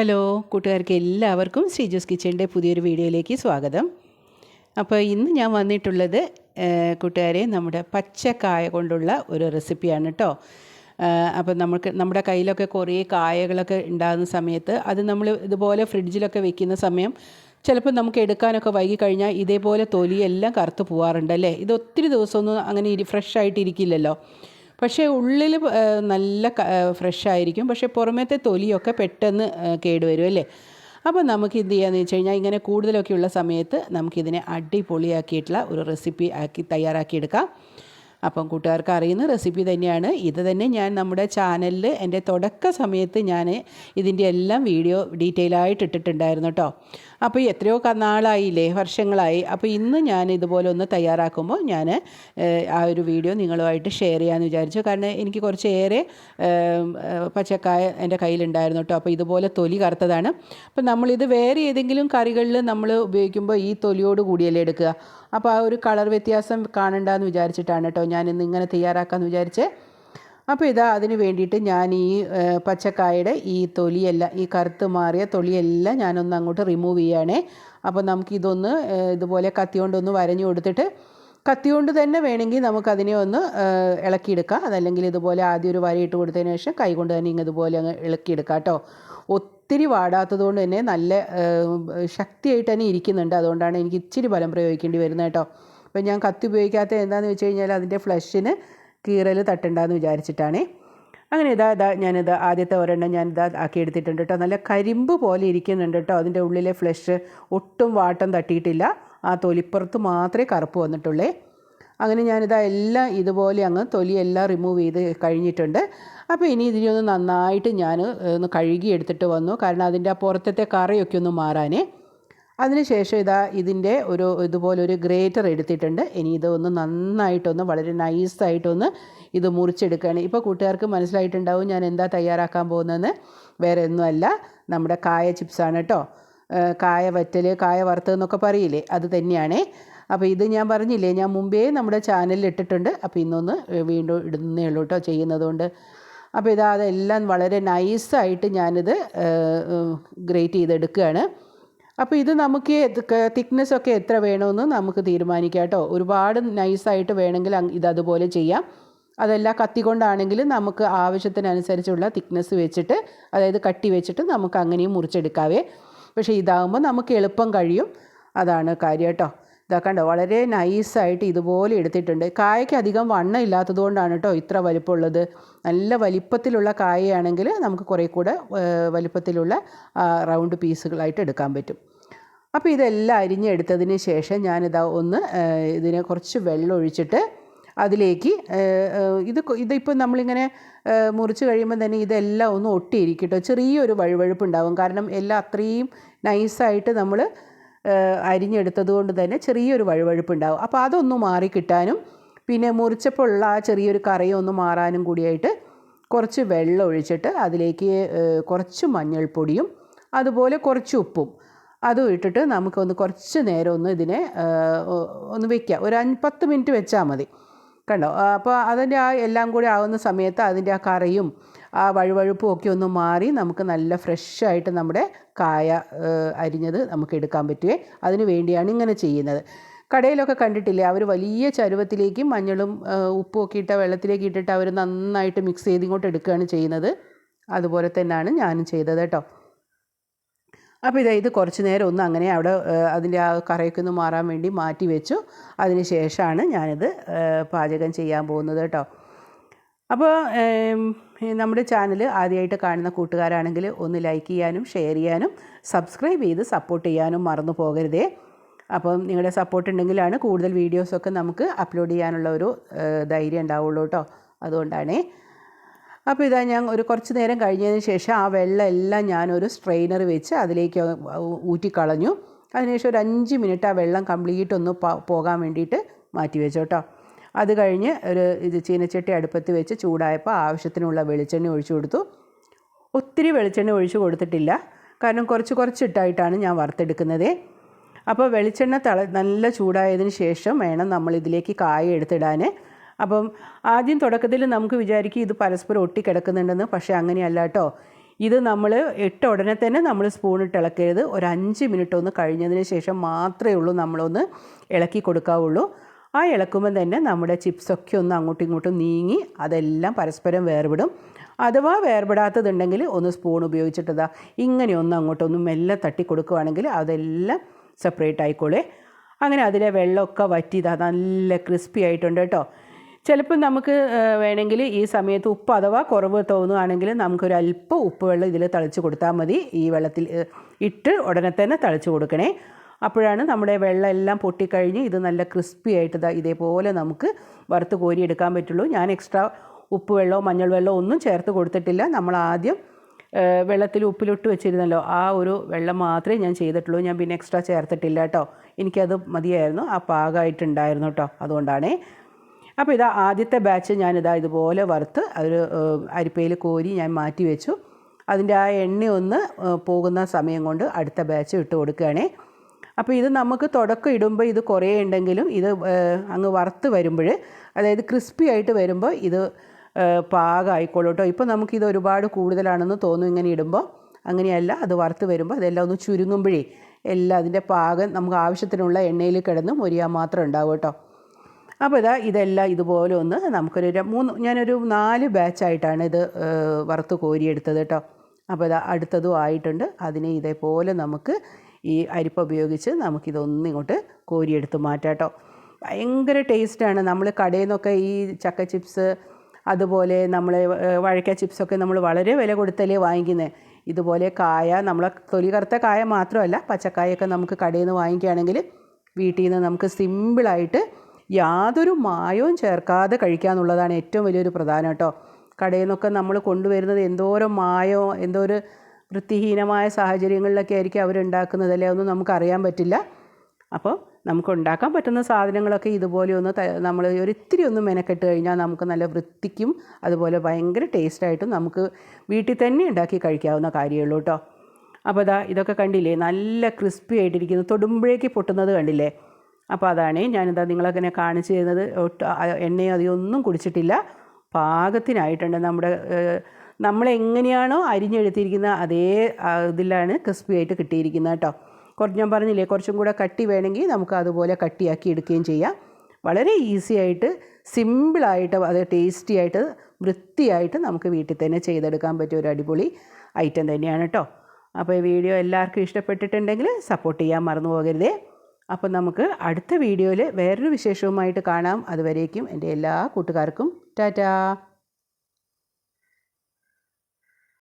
Hello കൂട്ടുകാർക്ക് എല്ലാവർക്കും ശ്രീജോസ് കിച്ചന്റെ പുതിയൊരു വീഡിയോയിലേക്ക് സ്വാഗതം. അപ്പോൾ ഇന്ന് ഞാൻ വന്നിട്ടുള്ളത് കൂട്ടുകാരെ നമ്മുടെ പച്ചക്കായ കൊണ്ടുള്ള ഒരു റെസിപ്പിയാണ് കേട്ടോ. അപ്പോൾ നമുക്ക് നമ്മുടെ കയ്യിലൊക്കെ കുറേ കായകളൊക്കെ ഉണ്ടാകുന്ന സമയത്ത് അത് നമ്മൾ ഇതുപോലെ ഫ്രിഡ്ജിലൊക്കെ വെക്കുന്ന സമയം ചിലപ്പോൾ നമുക്ക് എടുക്കാനൊക്കെ വൈകി കഴിഞ്ഞാൽ ഇതേപോലെ തൊലിയെല്ലാം കറുത്ത് പോകാറുണ്ട് അല്ലേ? ഇത് ഒത്തിരി ദിവസമൊന്നും അങ്ങനെ ഫ്രഷ് ആയിട്ട് ഇരിക്കില്ലല്ലോ. പക്ഷേ ഉള്ളിൽ നല്ല ഫ്രഷ് ആയിരിക്കും പക്ഷേ പുറമേത്തെ തൊലിയൊക്കെ പെട്ടെന്ന് കേടുവരും അല്ലേ? അപ്പോൾ നമുക്ക് എന്ത് ചെയ്യാന്ന് വെച്ച് കഴിഞ്ഞാൽ ഇങ്ങനെ കൂടുതലൊക്കെ ഉള്ള സമയത്ത് നമുക്കിതിനെ അടിപൊളിയാക്കിയിട്ടുള്ള ഒരു റെസിപ്പി ആക്കി തയ്യാറാക്കിയെടുക്കാം. അപ്പം കൂട്ടുകാർക്ക് അറിയുന്ന റെസിപ്പി തന്നെയാണ്. ഇത് തന്നെ ഞാൻ നമ്മുടെ ചാനലിൽ എന്റെ തുടക്ക സമയത്ത് ഞാൻ ഇതിന്റെ എല്ലാം വീഡിയോ ഡീറ്റെയിൽ ആയിട്ട് ഇട്ടിട്ടുണ്ടായിരുന്നു കേട്ടോ. അപ്പോൾ എത്രയോ നാളായില്ലേ വർഷങ്ങളായി. അപ്പോൾ ഇന്ന് ഞാൻ ഇതുപോലെ ഒന്ന് തയ്യാറാക്കുമ്പോൾ ഞാൻ ആ ഒരു വീഡിയോ നിങ്ങളുമായിട്ട് ഷെയർ ചെയ്യാമെന്ന് വിചാരിച്ചു. കാരണം എനിക്ക് കുറച്ചേറെ പച്ചക്കായ എന്റെ കയ്യിലുണ്ടായിരുന്നു കേട്ടോ. അപ്പോൾ ഇതുപോലെ തൊലി കറുത്തതാണ്. അപ്പോൾ നമ്മളിത് വേറെ ഏതെങ്കിലും കറികളിൽ നമ്മൾ ഉപയോഗിക്കുമ്പോൾ ഈ തൊലിയോട് കൂടിയല്ലേ എടുക്കുക. അപ്പോൾ ആ ഒരു കളർ വ്യത്യാസം കാണണ്ടെന്ന് വിചാരിച്ചിട്ടാണ് കേട്ടോ ഞാൻ ഇന്ന് ഇങ്ങനെ തയ്യാറാക്കാമെന്ന് വിചാരിച്ചേ. അപ്പോൾ ഇതാ അതിന് വേണ്ടിയിട്ട് ഞാൻ ഈ പച്ചക്കായയുടെ ഈ തൊലിയെല്ലാം ഈ കറുത്ത് മാറിയ തൊലിയെല്ലാം ഞാനൊന്ന് അങ്ങോട്ട് റിമൂവ് ചെയ്യുകയാണേ അപ്പോൾ നമുക്കിതൊന്ന് ഇതുപോലെ കത്തി കൊണ്ടൊന്ന് വരഞ്ഞു കൊടുത്തിട്ട് കത്തി കൊണ്ട് തന്നെ വേണമെങ്കിൽ നമുക്കതിനെ ഒന്ന് ഇളക്കിയെടുക്കാം. അതല്ലെങ്കിൽ ഇതുപോലെ ആദ്യം ഒരു വരയിട്ട് കൊടുത്തതിന് ശേഷം കൈ കൊണ്ട് തന്നെ ഇങ്ങനെ ഇതുപോലെ അങ്ങ് ഇളക്കിയെടുക്കാം കേട്ടോ. ഒത്തിരി വാടാത്തത് കൊണ്ട് തന്നെ നല്ല ശക്തിയായിട്ട് തന്നെ ഇരിക്കുന്നുണ്ട്. അതുകൊണ്ടാണ് എനിക്ക് ഇച്ചിരി ബലം പ്രയോഗിക്കേണ്ടി വരുന്നത് കേട്ടോ. അപ്പോൾ ഞാൻ കത്തി ഉപയോഗിക്കാത്ത എന്താണെന്ന് വെച്ച് കഴിഞ്ഞാൽ അതിന്റെ ഫ്ലഷിന് കീറൽ തട്ടണ്ടെന്ന് വിചാരിച്ചിട്ടാണേ. അങ്ങനെ ഇതാ ഇതാ ഞാനിത് ആദ്യത്തെ ഒരെണ്ണം ഞാൻ ഇതാ ആക്കി എടുത്തിട്ടുണ്ട് കേട്ടോ. നല്ല കരിമ്പ് പോലെ ഇരിക്കുന്നുണ്ട് കേട്ടോ. അതിന്റെ ഉള്ളിലെ ഫ്ലഷ് ഒട്ടും വാട്ടം തട്ടിയിട്ടില്ല. ആ തൊലിപ്പുറത്ത് മാത്രമേ കറുപ്പ് വന്നിട്ടുള്ളേ. അങ്ങനെ ഞാനിതാ എല്ലാം ഇതുപോലെ അങ്ങ് തൊലിയെല്ലാം റിമൂവ് ചെയ്ത് കഴിഞ്ഞിട്ടുണ്ട്. അപ്പോൾ ഇനി ഇതിനൊന്ന് നന്നായിട്ട് ഞാൻ ഒന്ന് കഴുകി എടുത്തിട്ട് വന്നു. കാരണം അതിന്റെ ആ പുറത്തത്തെ കറയൊക്കെ ഒന്ന് മാറാനേ. അതിനുശേഷം ഇതാ ഇതിന്റെ ഒരു ഇതുപോലെ ഒരു ഗ്രേറ്റർ എടുത്തിട്ടുണ്ട്. ഇനി ഇത് ഒന്ന് നന്നായിട്ടൊന്ന് വളരെ നൈസായിട്ടൊന്ന് ഇത് മുറിച്ചെടുക്കുകയാണ്. ഇപ്പോൾ കൂട്ടുകാർക്ക് മനസ്സിലായിട്ടുണ്ടാവും ഞാൻ എന്താ തയ്യാറാക്കാൻ പോകുന്നതെന്ന്. വേറെ ഒന്നുമല്ല. നമ്മുടെ കായ ചിപ്സാണ് കേട്ടോ. കായ വറ്റൽ കായ വറുത്തതെന്നൊക്കെ പറയില്ലേ? അത് തന്നെയാണേ. അപ്പോൾ ഇത് ഞാൻ പറഞ്ഞില്ലേ ഞാൻ മുമ്പേ നമ്മുടെ ചാനലിൽ ഇട്ടിട്ടുണ്ട്. അപ്പോൾ ഇന്നൊന്ന് വീണ്ടും ഇടുന്നേ ഉള്ളൂ കേട്ടോ ചെയ്യുന്നതുകൊണ്ട് അപ്പോൾ ഇതാ അതെല്ലാം വളരെ നൈസായിട്ട് ഞാനിത് ഗ്രേറ്റ് ചെയ്തെടുക്കുകയാണ്. അപ്പോൾ ഇത് നമുക്ക് തിക്നെസ് ഒക്കെ എത്ര വേണമെന്ന് നമുക്ക് തീരുമാനിക്കാം കേട്ടോ. ഒരുപാട് നൈസായിട്ട് വേണമെങ്കിൽ ഇത് അതുപോലെ ചെയ്യാം. അതല്ല കത്തി കൊണ്ടാണെങ്കിൽ നമുക്ക് ആവശ്യത്തിനനുസരിച്ചുള്ള തിക്നെസ് വെച്ചിട്ട് അതായത് കട്ടി വെച്ചിട്ട് നമുക്ക് അങ്ങനെയും മുറിച്ചെടുക്കാവേ. പക്ഷേ ഇതാകുമ്പോൾ നമുക്ക് എളുപ്പം കഴിയും. അതാണ് കാര്യം കേട്ടോ. കണ്ടോ വളരെ നൈസായിട്ട് ഇതുപോലെ എടുത്തിട്ടുണ്ട്. കായയ്ക്ക് അധികം വണ്ണം ഇല്ലാത്തത് കൊണ്ടാണ് കേട്ടോ ഇത്ര വലിപ്പമുള്ളത്. നല്ല വലിപ്പത്തിലുള്ള കായയാണെങ്കിൽ നമുക്ക് കുറേ കൂടെ വലിപ്പത്തിലുള്ള റൗണ്ട് പീസുകളായിട്ട് എടുക്കാൻ പറ്റും. അപ്പോൾ ഇതെല്ലാം അരിഞ്ഞെടുത്തതിന് ശേഷം ഞാനിതാ ഒന്ന് ഇതിനെ കുറച്ച് വെള്ളം ഒഴിച്ചിട്ട് അതിലേക്ക് ഇത് ഇതിപ്പോൾ നമ്മളിങ്ങനെ മുറിച്ച് കഴിയുമ്പോൾ തന്നെ ഇതെല്ലാം ഒന്ന് ഒട്ടിയിരിക്കട്ടോ. കേട്ടോ ചെറിയൊരു വഴുവഴുപ്പ് ഉണ്ടാകും കാരണം എല്ലാം അത്രയും നൈസായിട്ട് നമ്മൾ അരിഞ്ഞെടുത്തത് കൊണ്ട് തന്നെ ചെറിയൊരു വഴുവഴുപ്പ് ഉണ്ടാകും അപ്പോൾ അതൊന്ന് മാറി കിട്ടാനും പിന്നെ മുറിച്ചപ്പോൾ ഉള്ള ആ ചെറിയൊരു കറിയൊന്ന് മാറാനും കൂടിയായിട്ട് കുറച്ച് വെള്ളം ഒഴിച്ചിട്ട് അതിലേക്ക് കുറച്ച് മഞ്ഞൾപ്പൊടിയും അതുപോലെ കുറച്ച് ഉപ്പും. അതും ഇട്ടിട്ട് നമുക്കൊന്ന് കുറച്ച് നേരം ഒന്ന് ഇതിനെ ഒന്ന് വെക്കാം ഒരു അഞ്ച് പത്ത് മിനിറ്റ് വെച്ചാൽ മതി. കണ്ടോ? അപ്പോൾ അതിന്റെ ആ എല്ലാം കൂടി ആവുന്ന സമയത്ത് അതിന്റെ ആ കറിയും ആ വഴുവഴുപ്പും ഒക്കെ ഒന്ന് മാറി നമുക്ക് നല്ല ഫ്രഷായിട്ട് നമ്മുടെ കായ അരിഞ്ഞത് നമുക്ക് എടുക്കാൻ പറ്റുമേ അതിന് വേണ്ടിയാണ് ഇങ്ങനെ ചെയ്യുന്നത്. കടയിലൊക്കെ കണ്ടിട്ടില്ലേ? അവർ വലിയ ചരുവത്തിലേക്കും മഞ്ഞളും ഉപ്പും ഒക്കെ ഇട്ട വെള്ളത്തിലേക്ക് ഇട്ടിട്ട് അവർ നന്നായിട്ട് മിക്സ് ചെയ്ത് ഇങ്ങോട്ട് എടുക്കുകയാണ് ചെയ്യുന്നത്. അതുപോലെ തന്നെയാണ് ഞാനും ചെയ്തത് കേട്ടോ. അപ്പോൾ ഇതാ ഇത് കുറച്ച് നേരം ഒന്ന് അങ്ങനെ അവിടെ അതിന്റെ ആ കറയൊക്കെ ഒന്ന് മാറാൻ വേണ്ടി മാറ്റി വെച്ചു. അതിന് ശേഷമാണ് ഞാനിത് പാചകം ചെയ്യാൻ പോകുന്നത് കേട്ടോ. അപ്പോൾ നമ്മുടെ ചാനൽ ആദ്യമായിട്ട് കാണുന്ന കൂട്ടുകാരാണെങ്കിൽ ഒന്ന് ലൈക്ക് ചെയ്യാനും ഷെയർ ചെയ്യാനും സബ്സ്ക്രൈബ് ചെയ്ത് സപ്പോർട്ട് ചെയ്യാനും മറന്നു പോകരുതേ. അപ്പം നിങ്ങളുടെ സപ്പോർട്ട് ഉണ്ടെങ്കിലാണ് കൂടുതൽ വീഡിയോസൊക്കെ നമുക്ക് അപ്ലോഡ് ചെയ്യാനുള്ള ഒരു ധൈര്യം ഉണ്ടാവുള്ളൂ കേട്ടോ. അതുകൊണ്ടാണേ അപ്പോൾ ഇതാ ഞാൻ ഒരു കുറച്ച് നേരം കഴിഞ്ഞതിന് ശേഷം ആ വെള്ളം എല്ലാം ഞാനൊരു സ്ട്രെയിനർ വെച്ച് അതിലേക്ക് ഊറ്റിക്കളഞ്ഞു. അതിനുശേഷം ഒരു അഞ്ച് മിനിറ്റ് ആ വെള്ളം കംപ്ലീറ്റ് ഒന്ന് പോകാൻ വേണ്ടിയിട്ട് മാറ്റി വെച്ചു കേട്ടോ. അത് കഴിഞ്ഞ് ഒരു ഇത് ചീനച്ചട്ടി അടുപ്പത്ത് വെച്ച് ചൂടായപ്പോൾ ആവശ്യത്തിനുള്ള വെളിച്ചെണ്ണ ഒഴിച്ചു കൊടുത്തു. ഒത്തിരി വെളിച്ചെണ്ണ ഒഴിച്ചു കൊടുത്തിട്ടില്ല. കാരണം കുറച്ച് കുറച്ചിട്ടായിട്ടാണ് ഞാൻ വറുത്തെടുക്കുന്നത്. അപ്പോൾ വെളിച്ചെണ്ണ തള നല്ല ചൂടായതിന് ശേഷം വേണം നമ്മൾ ഇതിലേക്ക് കായ എടുത്തിടാൻ. അപ്പം ആദ്യം തുടക്കത്തിൽ നമുക്ക് വിചാരിക്കും ഇത് പരസ്പരം ഒട്ടിക്കിടക്കുന്നുണ്ടെന്ന് പക്ഷേ അങ്ങനെയല്ല കേട്ടോ ഇത് നമ്മൾ ഇട്ട ഉടനെ തന്നെ നമ്മൾ സ്പൂണിട്ട് ഇളക്കരുത്. ഒരു അഞ്ച് മിനിറ്റ് ഒന്ന് കഴിഞ്ഞതിന് ശേഷം മാത്രമേ ഉള്ളൂ നമ്മളൊന്ന് ഇളക്കി കൊടുക്കാവുള്ളൂ. ആ ഇളക്കുമ്പോൾ തന്നെ നമ്മുടെ ചിപ്സൊക്കെ ഒന്ന് അങ്ങോട്ടും ഇങ്ങോട്ടും നീങ്ങി അതെല്ലാം പരസ്പരം വേർപെടും. അഥവാ വേർപെടാത്തതുണ്ടെങ്കിൽ ഒന്ന് സ്പൂൺ ഉപയോഗിച്ചിട്ടതാ. ഇങ്ങനെ ഒന്ന് അങ്ങോട്ടൊന്ന് മെല്ലെ തട്ടി കൊടുക്കുകയാണെങ്കിൽ അതെല്ലാം സെപ്പറേറ്റ് ആയിക്കോളേ. അങ്ങനെ അതിലെ വെള്ളമൊക്കെ വറ്റിയതാ നല്ല ക്രിസ്പി ആയിട്ടുണ്ട് കേട്ടോ ചിലപ്പോൾ നമുക്ക് വേണമെങ്കിൽ ഈ സമയത്ത് ഉപ്പ് അഥവാ കുറവ് തോന്നുകയാണെങ്കിൽ നമുക്കൊരു അല്പം ഉപ്പ് വെള്ളം ഇതിൽ തളിച്ച് കൊടുത്താൽ മതി. ഈ വെള്ളത്തിൽ ഇട്ട് ഉടനെ തന്നെ തളിച്ച് കൊടുക്കണേ. അപ്പോഴാണ് നമ്മുടെ വെള്ളം എല്ലാം പൊട്ടിക്കഴിഞ്ഞ് ഇത് നല്ല ക്രിസ്പി ആയിട്ട് ഇതേപോലെ നമുക്ക് വറുത്ത് കോരി എടുക്കാൻ പറ്റുള്ളൂ. ഞാൻ എക്സ്ട്രാ ഉപ്പ് വെള്ളമോ മഞ്ഞൾ വെള്ളമോ ഒന്നും ചേർത്ത് കൊടുത്തിട്ടില്ല. നമ്മൾ ആദ്യം വെള്ളത്തിൽ ഉപ്പിലിട്ട് വെച്ചിരുന്നല്ലോ. ആ ഒരു വെള്ളം മാത്രമേ ഞാൻ ചെയ്തിട്ടുള്ളൂ. ഞാൻ പിന്നെ എക്സ്ട്രാ ചേർത്തിട്ടില്ല കേട്ടോ. എനിക്കത് മതിയായിരുന്നു. ആ പാകമായിട്ടുണ്ടായിരുന്നു കേട്ടോ. അതുകൊണ്ടാണേ അപ്പോൾ ഇതാ ആദ്യത്തെ ബാച്ച് ഞാനിതാ ഇതുപോലെ വറുത്ത് ഒരു അരിപ്പയിൽ കോരി ഞാൻ മാറ്റി വെച്ചു. അതിന്റെ ആ എണ്ണ ഒന്ന് പോകുന്ന സമയം കൊണ്ട് അടുത്ത ബാച്ച് ഇട്ട് കൊടുക്കുകയാണേ. അപ്പോൾ ഇത് നമുക്ക് തുടക്കം ഇടുമ്പോൾ ഇത് കുറേ ഉണ്ടെങ്കിലും ഇത് അങ്ങ് വറുത്ത് വരുമ്പോൾ അതായത് ക്രിസ്പി ആയിട്ട് വരുമ്പോൾ ഇത് പാകമായിക്കോളൂ കേട്ടോ. ഇപ്പോൾ നമുക്കിത് ഒരുപാട് കൂടുതലാണെന്ന് തോന്നും ഇങ്ങനെ ഇടുമ്പോൾ. അങ്ങനെയല്ല അത് വറുത്ത് വരുമ്പോൾ അതെല്ലാം ഒന്ന് ചുരുങ്ങുമ്പോഴേ എല്ലാം അതിന്റെ പാകം നമുക്ക് ആവശ്യത്തിനുള്ള എണ്ണയിൽ കിടന്ന് മൊരിയാൻ മാത്രം ഉണ്ടാവും കേട്ടോ അപ്പോൾ ഇതാ ഇതെല്ലാം ഇതുപോലെ ഒന്ന് നമുക്കൊരു മൂന്ന് ഞാനൊരു നാല് ബാച്ചായിട്ടാണ് ഇത് വറുത്ത് കോരിയെടുത്തത് കേട്ടോ. അപ്പോൾ ഇതാ അടുത്തതും ആയിട്ടുണ്ട്. അതിനെ ഇതേപോലെ നമുക്ക് ഈ അരിപ്പ ഉപയോഗിച്ച് നമുക്കിതൊന്നും ഇങ്ങോട്ട് കോരിയെടുത്ത് മാറ്റാം കേട്ടോ. ഭയങ്കര ടേസ്റ്റാണ്. നമ്മൾ കടയിൽ നിന്നൊക്കെ ഈ ചക്ക ചിപ്സ് അതുപോലെ നമ്മൾ വഴക്ക ചിപ്സൊക്കെ നമ്മൾ വളരെ വില കൊടുത്തല്ലേ വാങ്ങിക്കുന്നത് ഇതുപോലെ കായ നമ്മളെ തൊലി കറുത്ത കായ മാത്രമല്ല പച്ചക്കായൊക്കെ നമുക്ക് കടയിൽ നിന്ന് വാങ്ങിക്കുകയാണെങ്കിൽ വീട്ടിൽ നിന്ന് നമുക്ക് സിമ്പിളായിട്ട് യാതൊരു മായവും ചേർക്കാതെ കഴിക്കുക എന്നുള്ളതാണ് ഏറ്റവും വലിയൊരു പ്രധാനം കേട്ടോ. കടയിൽ നിന്നൊക്കെ നമ്മൾ കൊണ്ടുവരുന്നത് എന്തോരം മായോ എന്തോ ഒരു വൃത്തിഹീനമായ സാഹചര്യങ്ങളിലൊക്കെ ആയിരിക്കും അവരുണ്ടാക്കുന്നത് അല്ലേ? ഒന്നും നമുക്കറിയാൻ പറ്റില്ല. അപ്പോൾ നമുക്ക് ഉണ്ടാക്കാൻ പറ്റുന്ന സാധനങ്ങളൊക്കെ ഇതുപോലെ ഒന്ന് നമ്മൾ ഒരു ഇത്തിരി ഒന്ന് മെനക്കെട്ട് കഴിഞ്ഞാൽ നമുക്ക് നല്ല വൃത്തിക്കും അതുപോലെ ഭയങ്കര ടേസ്റ്റായിട്ടും നമുക്ക് വീട്ടിൽ തന്നെ ഉണ്ടാക്കി കഴിക്കാവുന്ന കാര്യമുള്ളൂ കേട്ടോ. അപ്പോൾ അതാ ഇതൊക്കെ കണ്ടില്ലേ? നല്ല ക്രിസ്പി ആയിട്ടിരിക്കുന്നു. തൊടുമ്പോഴേക്ക് പൊട്ടുന്നത് കണ്ടില്ലേ? അപ്പോൾ അതാണ് ഞാനിതാ നിങ്ങളങ്ങനെ കാണിച്ചു തരുന്നത്. എണ്ണയോ അധികം ഒന്നും കുടിച്ചിട്ടില്ല. പാകത്തിനായിട്ടുണ്ട് നമ്മുടെ ഏഹ്, നമ്മളെങ്ങനെയാണോ അരിഞ്ഞെടുത്തിരിക്കുന്ന അതേ ഇതിലാണ് ക്രിസ്പി ആയിട്ട് കിട്ടിയിരിക്കുന്നത് കേട്ടോ. കുറച്ച് ഞാൻ പറഞ്ഞില്ലേ കുറച്ചും കൂടെ കട്ടി വേണമെങ്കിൽ നമുക്ക് അതുപോലെ കട്ടിയാക്കി എടുക്കുകയും ചെയ്യാം. വളരെ ഈസി ആയിട്ട് സിമ്പിളായിട്ട് അത് ടേസ്റ്റി ആയിട്ട് വൃത്തിയായിട്ട് നമുക്ക് വീട്ടിൽ തന്നെ ചെയ്തെടുക്കാൻ പറ്റിയ ഒരു അടിപൊളി ഐറ്റം തന്നെയാണ് കേട്ടോ. അപ്പോൾ ഈ വീഡിയോ എല്ലാവർക്കും ഇഷ്ടപ്പെട്ടിട്ടുണ്ടെങ്കിൽ സപ്പോർട്ട് ചെയ്യാൻ മറന്നു പോകരുതേ. അപ്പം നമുക്ക് അടുത്ത വീഡിയോയിൽ വേറൊരു വിശേഷവുമായിട്ട് കാണാം. അതുവരേക്കും എന്റെ എല്ലാ കൂട്ടുകാർക്കും ടാറ്റാ.